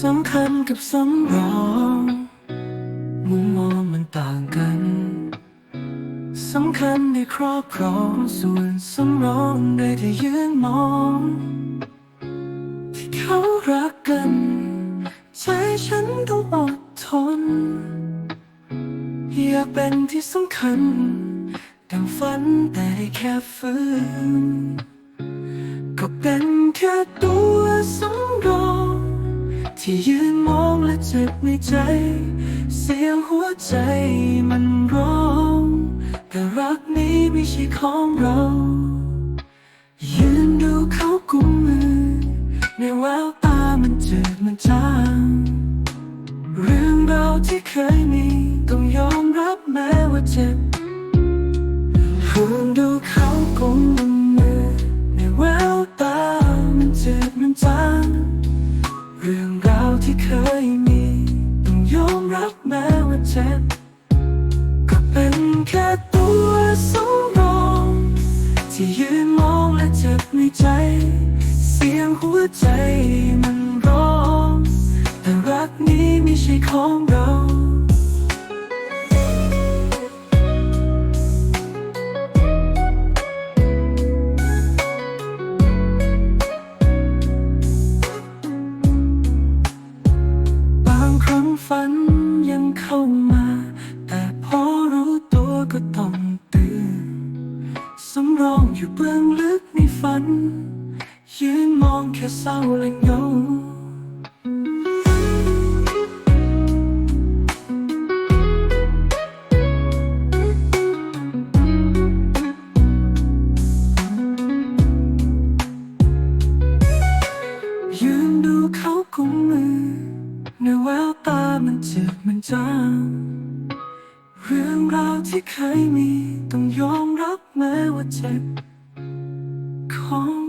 สำคัญกับสำรอง มุมมองมันต่างกันสำคัญในครอบครองส่วนสำรองได้แต่ยืนมองที่เขารักกัน ใจฉันต้องอดทน อยากเป็นที่สำคัญดังฝันแต่แค่ฝืนก็เป็นแค่ตัวสำ จ็บในใจ เสียงหัวใจมันร้องแต่รักนี้ไม่ใช่ของเรา ยืนดูเขากุมมือ ในแววตามันจืดมันจางเรื่องราวที่เคยมีต้องยอมรับแม้ว่าเจ็บยืนดูเขากุมมือ ในแววตามันจืดมันจางเรื่องราวที่เคยมี ยอมรับแม้ว่าเจ็บก็เป็นแค่ตัวสำรองที่ยืนมองและเจ็บในใจ เสียงหัวใจมันร้อง แต่รักนี้ไม่ใช่ของเราบางครั้งฝัน เข้ามา แต่พอรู้ตัวก็ต้องตื่นสำรองอยู่เบื้องลึกในฝัน ยืนมองแค่เศร้าและเงา เจ็บมันจางเรื่องราวที่เคยมี ต้องยอมรับแม้ว่าเจ็บของ